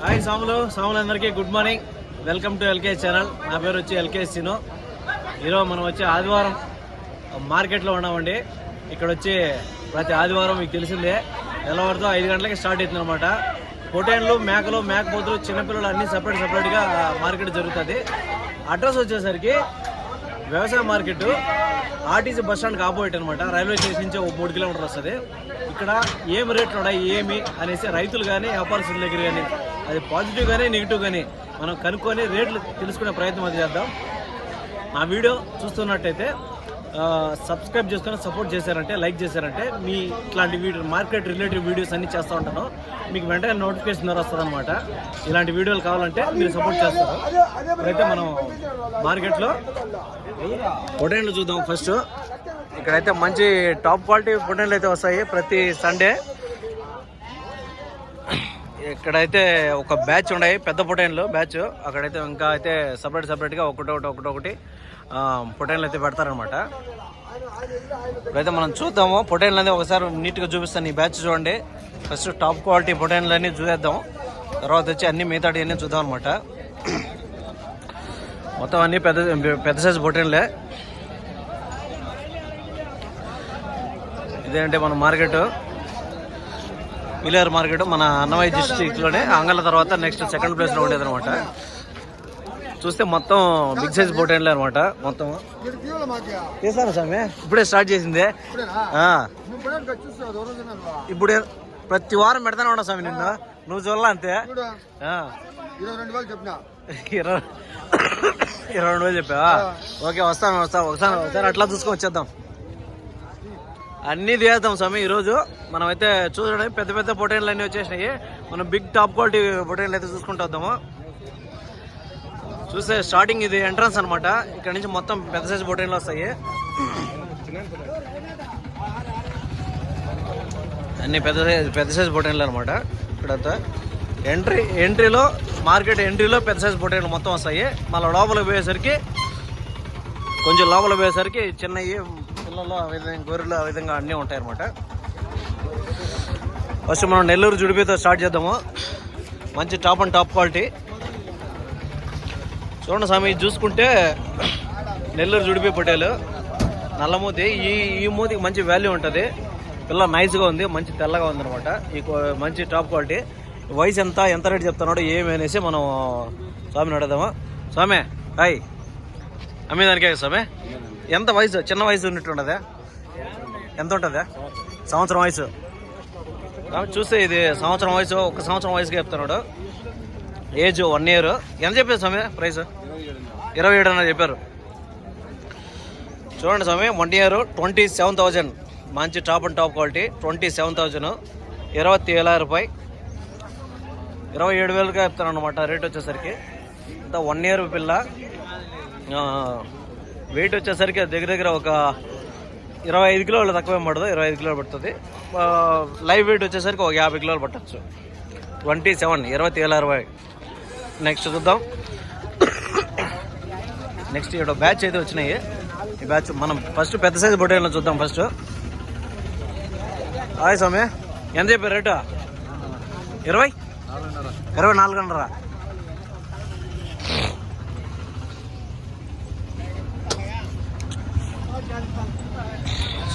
Hi సాములు సాములు అందరికీ good morning. Welcome to LK channel. నా పేరు వచ్చి ఎల్కే సిను. ఈరోజు మనం వచ్చి ఆదివారం మార్కెట్లో ఉన్నామండి. ఇక్కడ వచ్చి ప్రతి ఆదివారం మీకు తెలిసిందే తెల్లవారితో ఐదు గంటలకి స్టార్ట్ అవుతుంది అనమాట పొటేన్లు మేకలు మేకపోతులు చిన్నపిల్లలు అన్నీ సపరేట్ సపరేట్గా మార్కెట్ జరుగుతుంది. అడ్రస్ వచ్చేసరికి వ్యవసాయ మార్కెట్ ఆర్టీసీ బస్ స్టాండ్కి ఆపోయిట్ అనమాట రైల్వే స్టేషన్ నుంచి ఒక మూడు కిలోమీటర్ వస్తుంది. ఇక్కడ ఏమి రేట్లు ఉన్నాయి ఏమి అనేసి రైతులు కానీ వ్యాపారస్తుల దగ్గర కానీ అది పాజిటివ్ కానీ నెగిటివ్ కానీ మనం కనుక్కొని రేట్లు తెలుసుకునే ప్రయత్నం అది చేద్దాం. నా వీడియో చూస్తున్నట్టయితే సబ్స్క్రైబ్ చేసుకొని సపోర్ట్ చేశారంటే లైక్ చేశారంటే మీ ఇట్లాంటి వీడియో మార్కెట్ రిలేటెడ్ వీడియోస్ అన్ని చేస్తూ ఉంటాను. మీకు వెంటనే నోటిఫికేషన్ ద్వారా వస్తుంది అనమాట ఇలాంటి వీడియోలు కావాలంటే మీరు సపోర్ట్ చేస్తారు. ఇప్పుడైతే మనం మార్కెట్లో పొటేన్లు చూద్దాం ఫస్ట్ ఇక్కడైతే మంచి టాప్ క్వాలిటీ పొటేన్లు అయితే వస్తాయి ప్రతి సండే ఇక్కడైతే ఒక బ్యాచ్ ఉన్నాయి పెద్ద పొటైన్లు బ్యాచ్. అక్కడైతే ఇంకా అయితే సపరేట్ సపరేట్గా ఒకటొకటి ఒకటి ఒకటి పొటైన్లు అయితే పెడతారనమాట ఇప్పుడైతే మనం చూద్దాము. పొటైన్లు అనేది ఒకసారి నీట్గా చూపిస్తాను ఈ బ్యాచ్ చూడండి. ఫస్ట్ టాప్ క్వాలిటీ పొటైన్లు అన్నీ చూసేద్దాం. తర్వాత వచ్చి అన్ని మిగతాటి అన్నీ చూద్దాం అనమాట మొత్తం అన్ని పెద్ద పెద్ద సైజు పొటైన్లే. ఇదేంటే మన మార్కెట్? పిల్లర్ మార్కెట్ మన అన్నమయ్య డిస్ట్రిక్ట్లోనే అంగళ్ళ తర్వాత నెక్స్ట్ సెకండ్ ప్లేస్లో ఉండేది అనమాట చూస్తే మొత్తం బిగ్ సైజ్ బోటైన్లే అనమాట మొత్తం. చేస్తాను స్వామి? ఇప్పుడే స్టార్ట్ చేసింది. ఇప్పుడు ప్రతి వారం పెడతానే ఉన్నా స్వామి నిన్ను. నువ్వు చూడాల అంతే? ఇరవై రెండు వేలు చెప్పావా? ఓకే వస్తాను వస్తాను ఒకసారి ఒకసారి అట్లా చూసుకొని వచ్చేద్దాం. అన్నీ తీసేద్దాం స్వామి. ఈరోజు మనం అయితే చూడండి పెద్ద పెద్ద పొటైన్లు అన్నీ వచ్చేసినాయి. మనం బిగ్ టాప్ క్వాలిటీ పొటైన్లు అయితే చూసుకుంటూ వద్దాము. చూస్తే స్టార్టింగ్ ఇది ఎంట్రన్స్ అనమాట ఇక్కడ నుంచి మొత్తం పెద్ద సైజు పొటైన్లు వస్తాయి. అన్ని పెద్ద సైజ్ పెద్ద సైజ్ పొటైన్లు అనమాట ఇక్కడంతా. ఎంట్రీ ఎంట్రీలో మార్కెట్ ఎంట్రీలో పెద్ద సైజ్ పొటైన్లు మొత్తం వస్తాయి. మళ్ళీ లోపలికి పోయేసరికి కొంచెం లోపలికి పోయేసరికి చిన్నవి పిల్లలు ఆ విధంగా గొర్రెలు ఆ విధంగా అన్నీ ఉంటాయి అనమాట ఫస్ట్ మనం నెల్లూరు జుడిపితో స్టార్ట్ చేద్దాము. మంచి టాప్ అండ్ టాప్ క్వాలిటీ. చూడండి స్వామి చూసుకుంటే నెల్లూరు జుడిపి పొటేలు. నల్లమూతి ఈ ఈ మూతికి మంచి వాల్యూ ఉంటుంది. పిల్ల నైస్గా ఉంది మంచి తెల్లగా ఉంది అనమాట ఈ మంచి టాప్ క్వాలిటీ. వయసు ఎంత ఎంత రేట్ చెప్తున్నాడో ఏమి అనేసి మనం స్వామిని అడుగుదామా. స్వామి హాయ్. అమ్మేదానికే స్వామి? ఎంత వయసు? చిన్న వయసు ఉన్నట్టుండదా ఎంత ఉంటుందా? సంవత్సరం వయసు. చూస్తే ఇది సంవత్సరం వయసు ఒక సంవత్సరం వయసుగా చెప్తున్నాడు. Age one year. ఎంత చెప్పారు స్వామి ప్రైస్? ఇరవై ఏడు అన్న చెప్పారు. చూడండి స్వామి one year twenty seven thousand. మంచి top and top quality twenty seven thousand. ఇరవై ఏళ్ళ రూపాయి. ఇరవై ఏడు వేలుగా చెప్తాను అనమాట రేట్ వచ్చేసరికి. ఇంత వన్ ఇయర్ పిల్ల. వెయిట్ వచ్చేసరికి దగ్గర దగ్గర ఒక ఇరవై ఐదు కిలోలు తక్కువ పడదు ఇరవై ఐదు కిలోలు పడుతుంది. లైవ్ వెయిట్ వచ్చేసరికి ఒక యాభై కిలోలు పట్టచ్చు. ట్వంటీ సెవెన్ ఇరవై ఏళ్ళ అరవై. నెక్స్ట్ చూద్దాం. నెక్స్ట్ ఇక్కడ బ్యాచ్ అయితే వచ్చినాయి. ఈ బ్యాచ్ మనం ఫస్ట్ పెద్ద సైజు బొట్టేళ్ళని చూద్దాం ఫస్ట్ హాయ్ స్వామి. ఎంత చెప్పారు రేటు? ఇరవై? ఇరవై నాలుగున్నర.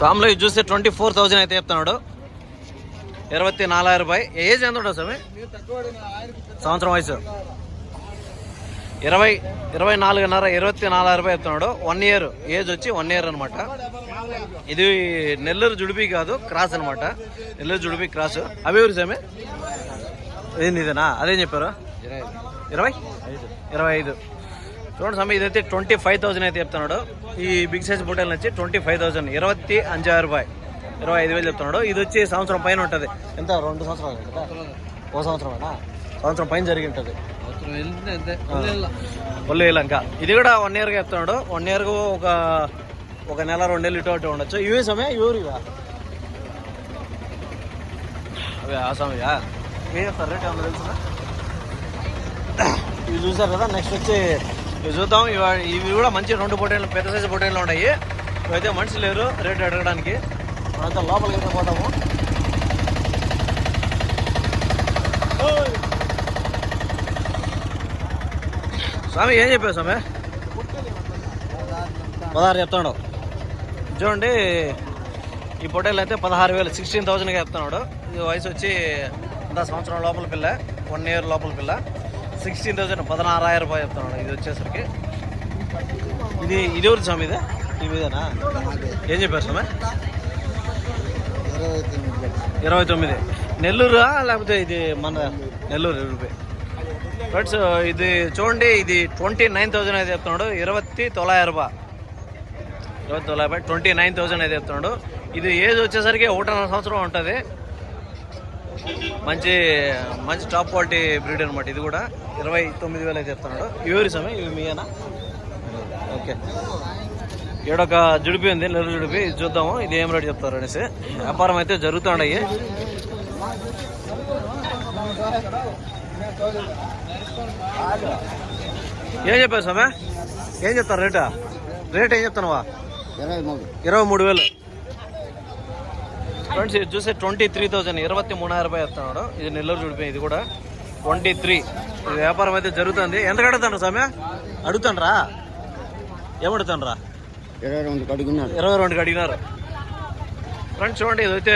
స్వామిలో ఇది చూస్తే ట్వంటీ ఫోర్ థౌజండ్ అయితే చెప్తున్నాడు. ఇరవై నాలుగు రూపాయి ఏజ్ ఎంత ఉంటుంది స్వామి? సంవత్సరం వయసు. ఇరవై ఇరవై నాలుగున్నర ఇరవై నాలుగు రూపాయి చెప్తున్నాడు. వన్ ఇయర్ ఏజ్ వచ్చి వన్ ఇయర్ అనమాట ఇది నెల్లూరు జుడిపి కాదు క్రాస్ అనమాట నెల్లూరు జుడిపి క్రాస్. అవి ఎవరు స్వామి? ఏంది ఇదేనా అదేం చెప్పారు? ఇరవై? ఇరవై ఐదు. చూడండి స్వామి ఇదైతే ట్వంటీ ఫైవ్ థౌసండ్ అయితే చెప్తున్నాడు. ఈ బిగ్ సైజ్ బుట్టలు వచ్చి ట్వంటీ ఫైవ్ థౌసండ్ ఇరవై అంజారు రూపాయి ఇరవై ఐదు వేలు చెప్తున్నాడు. ఇది వచ్చి సంవత్సరం పైన ఉంటుంది. ఎంత? రెండు సంవత్సరాలు కదా? ఓ సంవత్సరం సంవత్సరం పైన జరిగి ఉంటుంది. ఒళ్ళు లంక ఇది కూడా వన్ ఇయర్గా చెప్తున్నాడు. వన్ ఇయర్గా ఒక ఒక నెల రెండు నెలలు ఇటు అటు ఉండొచ్చు. ఇవే సమయ ఎవరు ఇవా? అవి ఆ సమయా ఏ చెప్తారు రేట్ ఏమన్నా తెలుసునా ఇవి చూసారు కదా నెక్స్ట్ వచ్చి ఇవి చూద్దాం. ఇవి ఇవి కూడా మంచి రెండు పొటైన్లు పెద్ద సైజు పొటైన్లు ఉన్నాయి. ఇవైతే మనిషి లేరు రేట్ అడగడానికి. మనంతా లోపలికి అయితే పోతాము. స్వామి ఏం చెప్పావు స్వామి? పదహారు చెప్తాడు చూడండి ఈ పొటైల్ అయితే పదహారు వేలు సిక్స్టీన్ థౌజండ్గా చెప్తున్నాడు. ఇది వయసు వచ్చి అంత సంవత్సరం లోపల పిల్ల వన్ ఇయర్ లోపల పిల్ల. సిక్స్టీన్ థౌజండ్ పదనారాయిరం రూపాయలు చెప్తున్నాడు. ఇది వచ్చేసరికి. ఇది ఇది ఎవరు స్వామి ఇదే? ఈ మీదేనా? ఏం చెప్పారు స్వామి? ఇరవై తొమ్మిది. నెల్లూరా లేకపోతే ఇది మన నెల్లూరు రూపాయి ఫ్రెండ్స్ ఇది చూడండి ఇది ట్వంటీ నైన్ థౌజండ్ అయితే చెప్తున్నాడు. ఇరవై తొలాయిరం రూపాయ ఇరవై తొలాయిరవై ట్వంటీ నైన్ థౌజండ్ అయితే చెప్తున్నాడు. ఇది ఏజ్ వచ్చేసరికి ఒకటిన్నర సంవత్సరం ఉంటుంది. మంచి మంచి టాప్ క్వాలిటీ బ్రీడ్ అనమాట ఇది కూడా ఇరవై తొమ్మిది వేలు అయితే చెప్తున్నాడు. ఎవరి సమయం ఇవి మీయేనా ఓకే. ఈడొక జుడిపి ఉంది నెల్లూరు జుడిపి. ఇది చూద్దాము ఇది ఏం రేట్ చెప్తారు అనేసి. వ్యాపారం అయితే జరుగుతుండయి ఏం చెప్పారు సమయ ఏం చెప్తారు రేటా? రేట్ ఏం చెప్తున్నావా? ఇరవై మూడు. ఇరవై మూడు వేలు. ఫ్రెండ్స్ ఇది చూస్తే ట్వంటీ త్రీ థౌసండ్ ఇరవై మూడాయిరం రూపాయలు చెప్తున్నాడు ఇది నెల్లూరు చూడిపోయి ఇది కూడా ట్వంటీ త్రీ ఇది వ్యాపారం అయితే జరుగుతుంది. ఎంత అడుగుతాను సమయ అడుగుతానరా ఏమడుతానరా ఇరవై రెండు కడుగున్నాడు. ఇరవై రెండుకి అడిగినారు ఫ్రెండ్స్ చూడండి ఇదైతే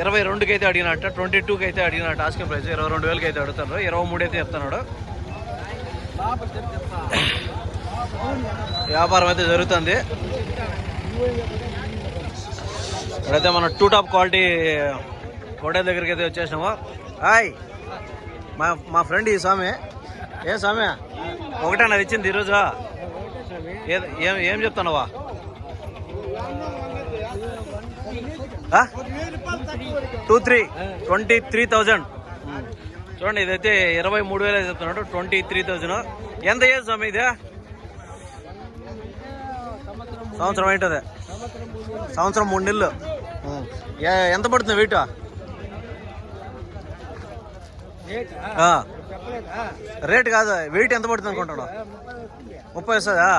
ఇరవై రెండుకి అయితే అడిగినట్ట ట్వంటీ టూకి అయితే అడిగినట్టు ఆస్కింగ్ ప్రైస్ ఇరవై రెండు వేలకి అయితే అడుగుతారు ఇరవై మూడు అయితే చెప్తున్నాడు. వ్యాపారం అయితే జరుగుతుంది. ఇప్పుడైతే మనం టూ టాప్ క్వాలిటీ హోటల్ దగ్గరికి అయితే వచ్చేసినాము. హాయ్. మా మా ఫ్రెండ్ ఈ స్వామి. ఏ స్వామి? ఒకటే నాది ఇచ్చింది ఈరోజు? ఏం ఏం చెప్తున్నావా? Two three twenty three thousand. చూడండి ఇదైతే ఇరవై మూడు వేలు చెప్తున్నాడు. Twenty three thousand. ఎంత ఏజ్ స్వామి ఇది? సంవత్సరం ఏంటది? సంవత్సరం మూడు నెలలు. ఎంత పడుతుంది వెయిట్ రేట్ కాదు వెయిట్ ఎంత పడుతుంది అనుకుంటున్నావు? ముప్పై వస్తుందా?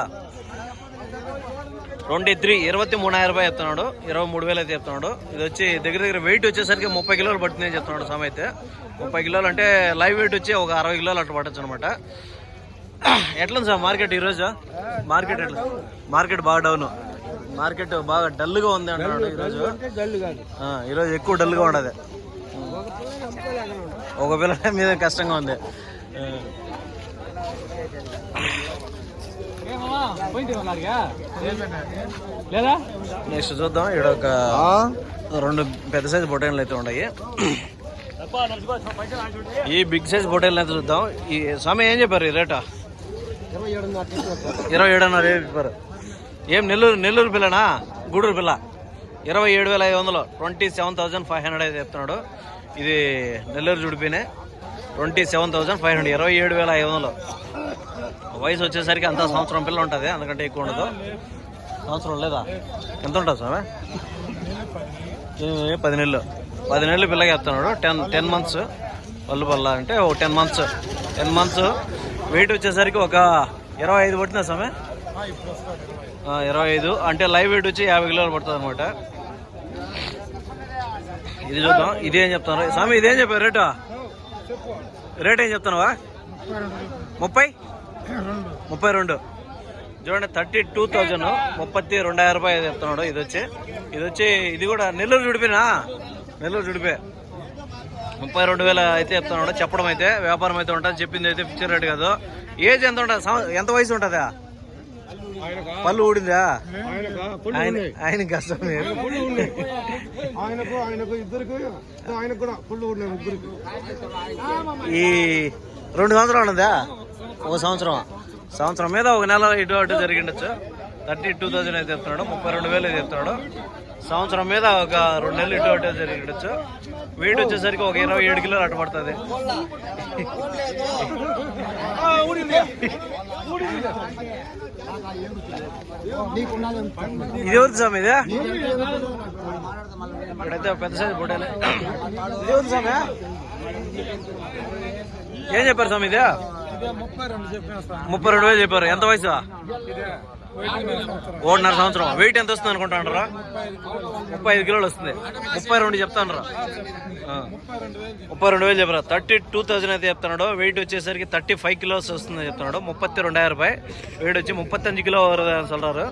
ట్వంటీ త్రీ ఇరవై మూడాయిరం రూపాయలు చెప్తున్నాడు ఇరవై మూడు వేలు అయితే చెప్తున్నాడు. ఇది వచ్చి దగ్గర దగ్గర వెయిట్ వచ్చేసరికి ముప్పై కిలోలు పడుతుంది అని చెప్తున్నాడు సమ అయితే. ముప్పై కిలోలు అంటే లైవ్ వెయిట్ వచ్చి ఒక అరవై కిలోలు అట్లా పట్టచ్చు అనమాట ఎట్లా సార్ మార్కెట్ ఈరోజు? మార్కెట్ ఎట్లా? మార్కెట్ బాగా డౌన్ మార్కెట్ బాగా డల్గా ఉంది అంటున్నాడు ఈరోజు. ఆ, ఈరోజు ఎక్కువ డల్గా ఉండదు. ఒక పిల్ల మీద కష్టంగా ఉంది. లేదా? నెక్స్ట్ చూద్దాం. ఇక్కడ ఒక రెండు పెద్ద సైజు బొటైన్లు అయితే ఉన్నాయి. ఈ బిగ్ సైజ్ బొటైన్లు అయితే చూద్దాం. ఈ స్వామి ఏం చెప్పారు ఈ రేటా? ఇరవై ఏడున్నర ఇరవై ఏడున్నర రేటు చెప్పారు. ఏం నెల్లూరు నెల్లూరు పిల్లనా? గూడూరు పిల్ల. ఇరవై ఏడు వేల ఐదు వందలు. Twenty seven thousand five hundred అయితే చెప్తున్నాడు. ఇది Nellore జుడిపినే. Twenty seven thousand five hundred. ఇరవై ఏడు వేల ఐదు వందలు. వయసు వచ్చేసరికి అంతా సంవత్సరం పిల్ల ఉంటుంది. అందుకంటే ఎక్కువ ఉండదు. సంవత్సరం లేదా? ఎంత ఉంటుంది స్వామి? పది నెలలు. పది నెలలు పిల్లగా చెప్తున్నాడు. Ten ten months. పళ్ళు పళ్ళ అంటే ఒక ten months. Ten months. Weight వచ్చేసరికి ఒక ఇరవై ఐదు పట్టిందా స్వామి? ఇరవై ఐదు అంటే లైవ్ వెయిట్ వచ్చి యాభై కిలోలు పడుతుంది అనమాట ఇది చూద్దాం. ఇదేం చెప్తాను స్వామి ఇదేం చెప్పారు? రేటు? రేట్ ఏం చెప్తున్నావా? ముప్పై? ముప్పై రెండు. చూడండి థర్టీ టూ థౌజండ్. ముప్పత్తి రెండాయిరం రూపాయలు చెప్తున్నాడు. ఇది వచ్చి ఇది వచ్చి ఇది కూడా నెల్లూరు జుడిపినా? నెల్లూరు చుడిపే ముప్పై రెండు వేల అయితే చెప్తున్నాడు. చెప్పడం అయితే వ్యాపారం అయితే ఉంటుంది చెప్పింది అయితే ఫిక్చర్ రేట్ కాదు. ఏజ్ ఎంత ఉంటుంది? ఎంత వయసు ఉంటుందా? పళ్ళు ఊడిందా ఆయన కష్టం. ఆయనకు ఆయనకు ఇద్దరికి ఆయనకు కూడా ఫుల్ ఉన్నాయి ముగ్గురికి. ఈ రెండు సంవత్సరాలు ఉన్నదా? ఒక సంవత్సరం. సంవత్సరం మీద ఒక నెల ఇటు అటు జరిగిండొచ్చు. థర్టీ టూ థౌజండ్ అయితే చెప్తున్నాడు. ముప్పై రెండు వేలు అయితే చెప్తున్నాడు. సంవత్సరం మీద ఒక రెండు నెలలు ఇటు అటు జరిగిండొచ్చు. వెయిట్ వచ్చేసరికి ఒక ఇరవై ఏడు కిలోలు అటు పడుతుంది. ఇది ఎవరు స్వామి ఇది? ఇక్కడైతే పెద్ద సైజు బొడేలే ఇది స్వామి? ఏం చెప్పారు స్వామి ఇది? ముప్పై రెండు వేలు చెప్పారు. ఎంత వయసు? ఒకటిన్నర సంవత్సరం. వెయిట్ ఎంత వస్తుంది అనుకుంటానరా ముప్పై ఐదు కిలోలు వస్తుంది. ముప్పై రెండు చెప్తానరా ముప్పై రెండు వేలు చెప్పరా? థర్టీ టూ థౌజండ్ అయితే చెప్తున్నాడు. వెయిట్ వచ్చేసరికి థర్టీ ఫైవ్ కిలోస్ వస్తుంది చెప్తున్నాడు. ముప్పై రెండాయిరం రూపాయి వెయిట్ వచ్చి ముప్పత్తஞ்சు కిలో చల్లరారు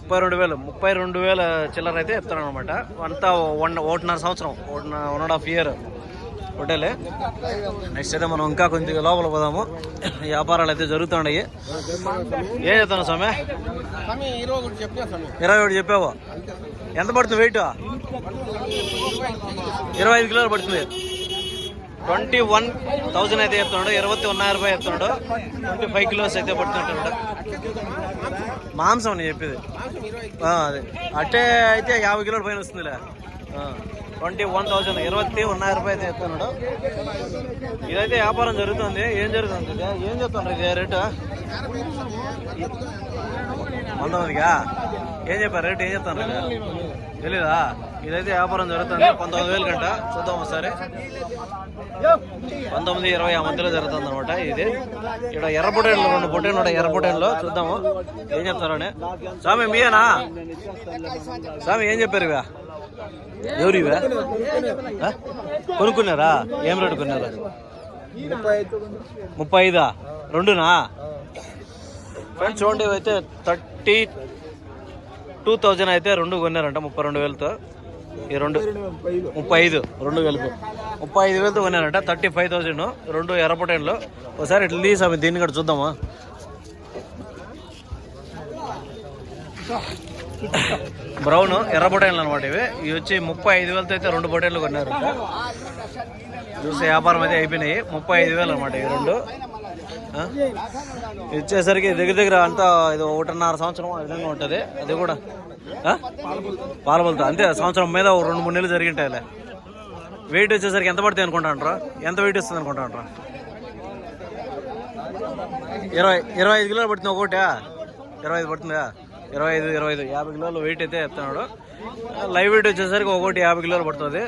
ముప్పై రెండు వేలు. ముప్పై రెండు వేల చిల్లర అయితే చెప్తున్నాడు అనమాట అంతా వన్ ఒకటిన్నర సంవత్సరం. One and half year. హోటలే. Next అయితే మనం ఇంకా కొంచెం లోపల పోదాము. వ్యాపారాలు అయితే జరుగుతున్నాయి. ఏం చెప్తాను స్వామి? ఇరవై ఒకటి చెప్పావు. ఎంత పడుతుంది వెయిట్ ఇరవై ఐదు కిలోలు పడుతుంది. ట్వంటీ వన్ థౌజండ్ అయితే చెప్తున్నాడు. ఇరవై ఉన్నాయి రూపాయలు చెప్తున్నాడు. ట్వంటీ ఫైవ్ కిలోస్ అయితే పడుతుంటాడు. మాంసం నేను చెప్పేది. ఆ, అదే. అట్టే అయితే యాభై కిలోల పైన వస్తుందిలే. Twenty one thousand. ఇరవై ఉన్నాయి రూపాయలు అయితే చెప్తున్నాడు ఇదైతే వ్యాపారం జరుగుతుంది. ఏం జరుగుతుంది? ఏం చెప్తున్నారు ఇది రేటు? పంతొమ్మిదిగా ఏం చెప్పారు? రేటు ఏం చెప్తున్నారు? తెలీదా? ఇదైతే వ్యాపారం జరుగుతుంది. పంతొమ్మిది వేలు గంట. చూద్దాం ఒకసారి. పంతొమ్మిది ఇరవై ఆ మధ్యలో జరుగుతుంది అనమాట ఇది. ఇక్కడ ఎర్ర పొటేన్లు రెండు పొటేన్లు ఉన్నాయి. ఎర్ర పొటేన్లు చూద్దాము. ఏం చెప్తారని. స్వామి మీయేనా? స్వామి ఏం చెప్పారు ఇవా ఎవరు ఇవా కొనుక్కున్నారా? ఏం రేటు కొన్నారా? ముప్పై ఐదా. రెండునా? ఫ్రెండ్స్ చూడండి అయితే థర్టీ టూ థౌజండ్ అయితే రెండు కొన్నారంట ముప్పై రెండు వేలతో. ఈ రెండు ముప్పై ఐదు. రెండు వేలకు. ముప్పై ఐదు వేలతో కొన్నారంట థర్టీ ఫైవ్ థౌజండ్. రెండు ఎర్రపటైన్లో. ఒకసారి ఇట్లా తీసాము ఆమె దీన్ని కూడా చూద్దామా? బ్రౌన్ ఎర్ర బొటైన్లు అనమాట ఇవి. ఇవి వచ్చి ముప్పై ఐదు వేలతో అయితే రెండు బొటైన్లు కొన్నారు. చూసే వ్యాపారం అయితే అయిపోయినాయి. ముప్పై ఐదు వేలు అనమాట ఇవి రెండు. వచ్చేసరికి దగ్గర దగ్గర అంతా ఇది ఒకటిన్నర సంవత్సరం ఆ విధంగా ఉంటుంది. అది కూడా ఆ? అంతే సంవత్సరం మీద ఒక రెండు మూడు నెలలు జరిగింటాయిలే. వెయిట్ వచ్చేసరికి ఎంత పడుతుంది అనుకుంటాంట్రా ఎంత వెయిట్ వస్తుంది అనుకుంటాంట్రా ఇరవై ఇరవై ఐదు కిలోలు పడుతుంది ఒకటి. ఇరవై ఐదు పడుతుందా? ఇరవై ఐదు ఇరవై ఐదు యాభై కిలోలు వెయిట్ అయితే చెప్తున్నాడు లైవ్ వెయిట్ వచ్చేసరికి ఒకటి యాభై కిలోలు పడుతుంది.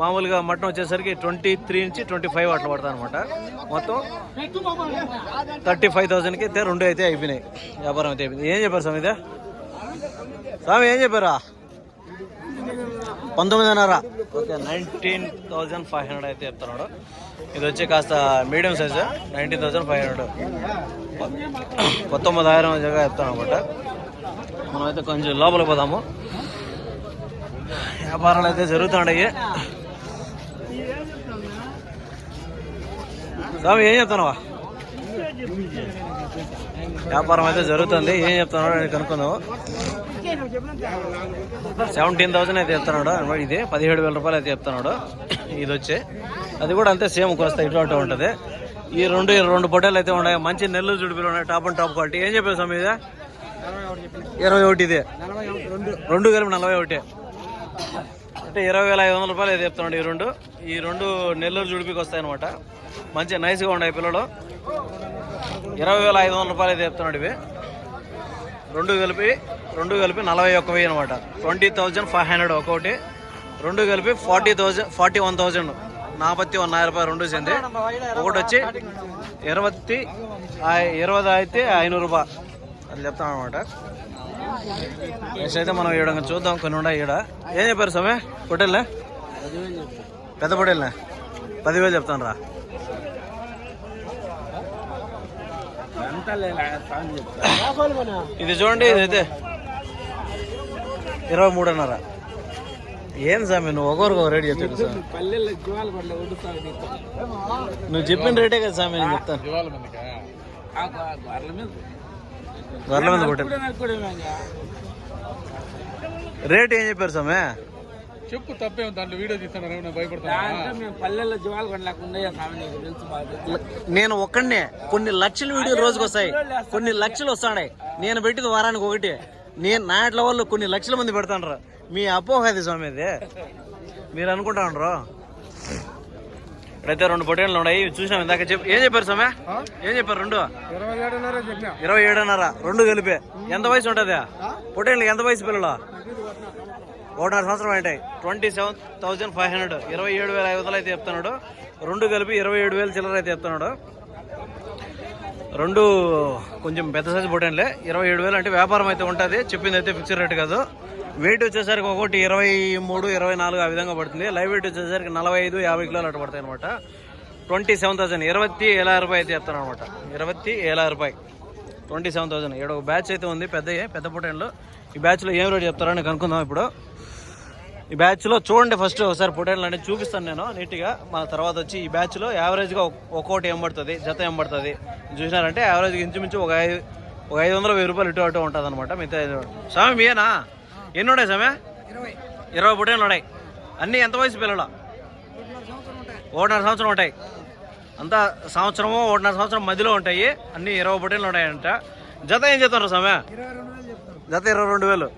మామూలుగా మటన్ వచ్చేసరికి ట్వంటీ త్రీ నుంచి ట్వంటీ ఫైవ్ అట్లా పడుతుంది అనమాట మొత్తం థర్టీ ఫైవ్ థౌసండ్కి అయితే రెండు అయితే అయిపోయినాయి. వ్యాపారం అయితే అయిపోయింది. ఏం చెప్పారు స్వామి ఇదే? స్వామి ఏం చెప్పారా? పంతొమ్మిదిన్నర okay nineteen thousand five hundred అయితే చెప్తున్నాడు ఇది వచ్చి కాస్త medium size nineteen thousand five hundred పంతొమ్మిదాయిరం జగా చెప్తాను అనమాట మనం అయితే కొంచెం లోపలికి పోదాము. వ్యాపారాలు అయితే జరుగుతున్నాయి. స్వామి ఏం చెప్తున్నావా? వ్యాపారం అయితే జరుగుతుంది. ఏం చెప్తున్నాడు నేను కనుక్కుందాము. సెవెంటీన్ థౌసండ్ అయితే చెప్తున్నాడు. ఇది. పదిహేడు వేల రూపాయలు అయితే చెప్తున్నాడు. ఇది వచ్చే. అది కూడా అంతే సేమ్ కోస్తా ఇటువంటి ఉంటుంది. ఈ రెండు ఈ రెండు పొట్టేలు అయితే ఉన్నాయి. మంచి నెల్లూరు జుడిపిలు ఉన్నాయి. టాప్ అండ్ టాప్ క్వాలిటీ ఏం చెప్పారు స్వామి ఇరవై ఒకటి ఇది. రెండు. కలిపి నలభై ఒకటి. అంటే ఇరవై వేల ఐదు వందల రూపాయలు అయితే చెప్తున్నాడు ఈ రెండు. ఈ రెండు నెల్లూరు జుడిపికి వస్తాయి అనమాట మంచి నైస్గా ఉన్నాయి పిల్లలు. ఇరవై వేల ఐదు వందల రూపాయలు అయితే చెప్తున్నాడు ఇవి. రెండు కలిపి రెండు కలిపి నలభై ఒక్క వెయ్యి అనమాట ట్వంటీ థౌజండ్ ఫైవ్ హండ్రెడ్ ఒక్కొక్కటి రెండు కలిపి forty thousand forty one thousand. నాపత్తి one రూపాయలు రెండు చెంది ఒకటి వచ్చి ఇరవై ఇరవై అయితే ఐనూరు రూపాయలు. అది చెప్తాను అనమాట నెక్స్ట్ అయితే మనం ఈడ చూద్దాం కొన్ని ఉన్నాయి ఈడ ఏం చెప్పారు సమయ పొట్టెల్నే పెద్ద పొట్టెల్నే పదివేలు చెప్తాను రా ఇది చూడండి ఇదైతే ఇరవై మూడున్నర ఏం స్వామి నువ్వు ఒకరికి ఒక రేట్ చెప్తాడు సార్ నువ్వు చెప్పిన రేటే కదా స్వామి నేను చెప్తాను మీద రేట్ ఏం చెప్పారు స్వామి? చెప్పు తప్పే దాంట్లో వీడియో తీస్తాను పల్లెల్లో జీవాలు నేను ఒక్కడనే కొన్ని లక్షల వీడియోలు రోజుకు వస్తాయి. కొన్ని లక్షలు వస్తాయి నేను పెట్టింది వారానికి ఒకటి. నేను నా ఇట్ల వాళ్ళు కొన్ని లక్షల మంది పెడతాండ్రు. మీ అపోహ అది స్వామి అది. మీరు అనుకుంటాండ్రు ఇక్కడైతే రెండు పొట్టేళ్ళు ఉన్నాయి. చూసినాం ఇందాక చెప్పి ఏం చెప్పారు స్వామి? ఏం చెప్పారు రెండు? ఇరవై ఏడున్నర రెండు కలిపి. ఎంత వయసు ఉంటుంది? పొట్టేళ్ళకి ఎంత వయసు పిల్లలు? ఒకటిన్నర సంవత్సరం ఏంటాయి twenty seven thousand five hundred. ఇరవై ఏడు వేల ఐదు వందలు అయితే చెప్తున్నాడు. రెండు కలిపి ఇరవై ఏడు వేలు చిల్లర అయితే చెప్తున్నాడు. రెండు కొంచెం పెద్ద సైజు పొటేన్లే ఇరవై ఏడు వేలు అంటే వ్యాపారం అయితే ఉంటుంది. చెప్పింది అయితే ఫిక్స్డ్ రేట్ కాదు. వెయిట్ వచ్చేసరికి ఒకటి ఇరవై మూడు ఇరవై నాలుగు ఆ విధంగా పడుతుంది. లైవ్ వెయిట్ వచ్చేసరికి నలభై ఐదు యాభై కిలోలు అటు పడతాయి అనమాట ట్వంటీ సెవెన్ థౌసండ్. ఇరవై ఏళ్ళ రూపాయి అయితే చెప్తాను అనమాట ఇరవై ఏళ్ళ రూపాయి? Twenty seven thousand. ఇక్కడ ఒక బ్యాచ్ అయితే ఉంది పెద్ద పెద్ద పొటేన్లు. ఈ బ్యాచ్లో ఏం రేట్ చెప్తారని కనుక్కుందాం ఇప్పుడు. ఈ బ్యాచ్లో చూడండి ఫస్ట్ ఒకసారి పొటేన్లు అనేది చూపిస్తాను నేను నీట్గా. మన తర్వాత వచ్చి ఈ బ్యాచ్లో యావరేజ్గా ఒక్కొక్కటి ఏం పడుతుంది జత ఏం పడుతుంది. చూసినారంటే యావరేజ్గా ఇంచుమించు ఒక ఐదు ఒక ఐదు వందల వెయ్యి రూపాయలు ఇటు అటు ఉంటుంది అనమాట మిగతా స్వామి మీయేనా? ఎన్ని ఉన్నాయి ఇరవై. పొటేన్లు ఉన్నాయి? అన్నీ ఎంత వయసు పిల్లలు? ఒకటిన్నర సంవత్సరం ఉంటాయి. అంతా సంవత్సరము ఒకటిన్నర సంవత్సరం మధ్యలో ఉంటాయి. అన్ని ఇరవై పొటేన్లు ఉన్నాయంట. జత ఏం చెప్తారు స్వామి? జత ఇరవై రెండు వేలు.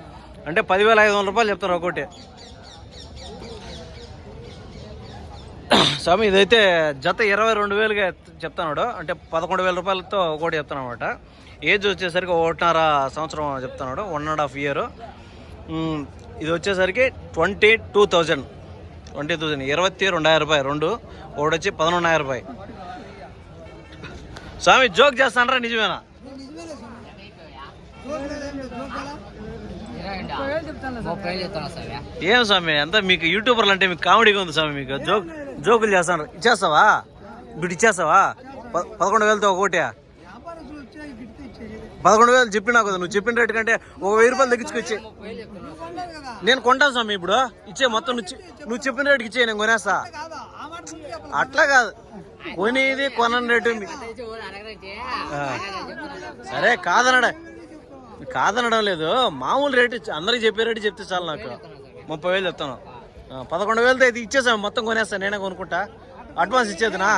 అంటే పదివేల ఐదు వందల రూపాయలు చెప్తారు ఒక్కోటి. స్వామి ఇదైతే జత ఇరవై రెండు వేలుగా చెప్తున్నాడు. అంటే పదకొండు వేల రూపాయలతో ఒకటి చెప్తాను అనమాట ఏజ్ వచ్చేసరికి ఒకటిన్నర సంవత్సరం చెప్తున్నాడు. వన్ అండ్ హాఫ్ ఇయర్ ఇది వచ్చేసరికి twenty two thousand. Twenty thousand. ఇరవై రెండాయిరం రూపాయి రెండు ఒకటి వచ్చి పదనొండాయిరం రూపాయి స్వామి జోక్ చేస్తానరా నిజమేనా? ఏం స్వామి అంతా మీకు యూట్యూబర్లు అంటే మీకు కామెడీగా ఉంది స్వామి మీకు. జోక్ జోకులు చేస్తాను ఇచ్చేస్తావా? ఇప్పుడు ఇచ్చేస్తావా? పదకొండు వేలతో ఒకటే. పదకొండు వేలు చెప్పినా కదా నువ్వు చెప్పిన రేటు కంటే ఒక వెయ్యి రూపాయలు తగ్గించుకొచ్చి. నేను కొంటాను స్వామి ఇప్పుడు. ఇచ్చే మొత్తం నువ్వు నువ్వు చెప్పిన రేటుకి ఇచ్చే నేను కొనేస్తా. అట్లా కాదు. కొనేది కొనని రేటు మీ- సరే కాదనడా కాదనడం లేదు. మామూలు రేటు అందరికి చెప్పే రేటు చెప్తే చాలు నాకు. ముప్పై వేలు చెప్తాను. పదకొండు వేలతో అయితే ఇచ్చేసాను మొత్తం కొనేస్తాను నేనే కొనుక్కుంటా. అడ్వాన్స్ ఇచ్చేదినా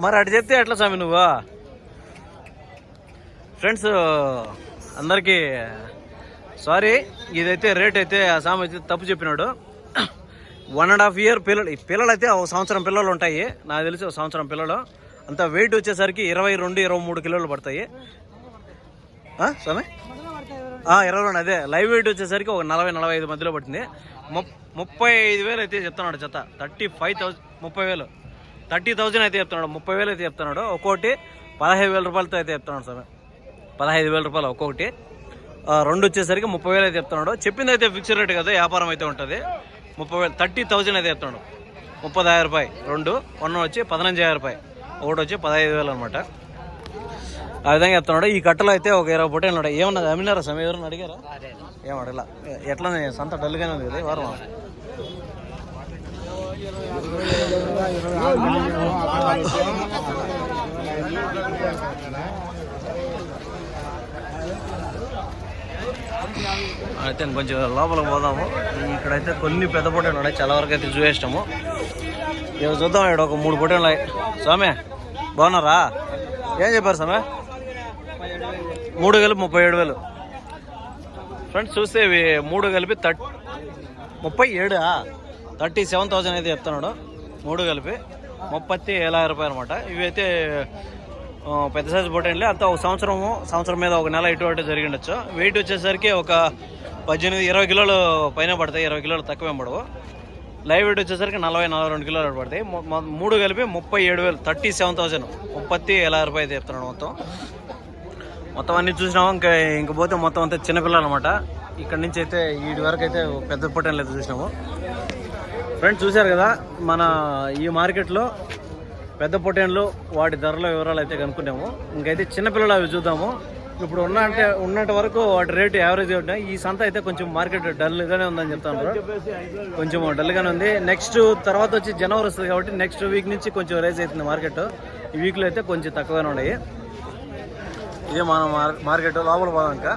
మరి అటు చెప్తే ఎట్లా స్వామి నువ్వు? ఫ్రెండ్స్ uh, అందరికీ సారీ ఇదైతే రేట్ అయితే ఆ స్వామి అయితే తప్పు చెప్పినాడు. వన్ అండ్ హాఫ్ ఇయర్ పిల్లలు ఈ పిల్లలు అయితే ఒక సంవత్సరం పిల్లలు ఉంటాయి. నాకు తెలిసి ఒక సంవత్సరం పిల్లలు. అంత వెయిట్ వచ్చేసరికి ఇరవై రెండు ఇరవై మూడు కిలోలు పడతాయి. స్వామి? ఇరవై రెండు అదే. లైవ్ వెయిట్ వచ్చేసరికి ఒక నలభై నలభై ఐదు మధ్యలో పడుతుంది ముప్- ముప్పై ఐదు వేలు అయితే చెప్తున్నాడు జత. థర్టీ ఫైవ్ థౌసండ్ ముప్పై వేలు. థర్టీ థౌసండ్ అయితే చెప్తున్నాడు ముప్పై వేలు అయితే చెప్తున్నాడు. ఒక్కోటి పదహైదు వేల రూపాయలతో అయితే చెప్తున్నాడు స్వామి. పదహైదు వేల రూపాయలు ఒక్కొక్కటి. రెండు వచ్చేసరికి ముప్పై వేలు అయితే చెప్తున్నాడు. చెప్పింది అయితే ఫిక్స్డ్ రేట్ కదా వ్యాపారం అయితే ఉంటుంది. ముప్పై వేలు థర్టీ థౌజండ్ అయితే చెప్తున్నాడు. ముప్పై రూపాయి రెండు వన్ వచ్చి పదినంజు రూపాయి ఒకటి వచ్చి పదహైదు వేలు అనమాట ఆ విధంగా చెప్తున్నాడు. ఈ కట్టలో అయితే ఒక ఇరవై పూట ఉన్నాడు. ఏమన్నా అమ్మినారా సమయం ఎవరన్నా అడిగారా? ఏం అడగలా. ఎట్లా సంత డల్గానే ఉంది కదా ఈ వారం. అయితే కొంచెం లోపలికి పోదాము. ఇక్కడైతే కొన్ని పెద్ద పొట్టేలు ఉన్నాయి. చాలా వరకు అయితే చూసేస్తాము ఇక చూద్దాం ఇక్కడ ఒక మూడు పొట్టేలు ఉన్నాయి. స్వామి బాగున్నారా? ఏం చెప్పారు స్వామి? మూడు కలిపి ముప్పై ఏడు వేలు. ఫ్రెండ్స్ చూస్తే ఇవి మూడు కలిపి థర్ట్ ముప్పై ఏడా? థర్టీ సెవెన్ థౌసండ్ అయితే చెప్తున్నాడు. మూడు కలిపి ముప్పత్తి ఏళ్ళ రూపాయలు అనమాట ఇవి అయితే పెద్ద సైజు పొట్టేళ్ళి అంతా ఒక సంవత్సరము సంవత్సరం మీద ఒక నెల ఇటు అటు జరిగిండొచ్చు వెయిట్ వచ్చేసరికి ఒక పద్దెనిమిది ఇరవై కిలోలు పైన పడతాయి ఇరవై కిలోలు తక్కువ పడవు. లైవ్ వెయిట్ వచ్చేసరికి నలభై నలభై రెండు కిలోలు పడతాయి. మూడు కలిపి ముప్పై ఏడు వేలు థర్టీ సెవెన్ థౌసండ్. ముప్పత్తి ఏళ్ళ రూపాయలు చెప్తున్నాడు మొత్తం. మొత్తం అన్ని చూసినాము ఇంకా ఇంక పోతే మొత్తం అంతా చిన్నపిల్లలు అనమాట ఇక్కడ నుంచి అయితే వీడి వరకు అయితే పెద్ద పుట్టని అయితే చూసినాము ఫ్రెండ్స్ చూశారు కదా మన ఈ మార్కెట్లో పెద్ద పొటేన్లు వాటి ధరల వివరాలు అయితే కనుక్కున్నాము ఇంకైతే చిన్నపిల్లలు అవి చూద్దాము. ఇప్పుడు ఉన్న అంటే ఉన్నంత వరకు వాటి రేటు యావరేజ్ ఉంటాయి ఈ సంత అయితే కొంచెం మార్కెట్ డల్గానే ఉందని చెప్తాను కొంచెం డల్గానే ఉంది. నెక్స్ట్ తర్వాత వచ్చి జనవరి వస్తుంది కాబట్టి నెక్స్ట్ వీక్ నుంచి కొంచెం రైజ్ అవుతుంది మార్కెట్. ఈ వీక్లో అయితే కొంచెం తక్కువగానే ఉన్నాయి. ఇదే మన మార్- మార్కెట్ లోపల పోదాం ఇంకా.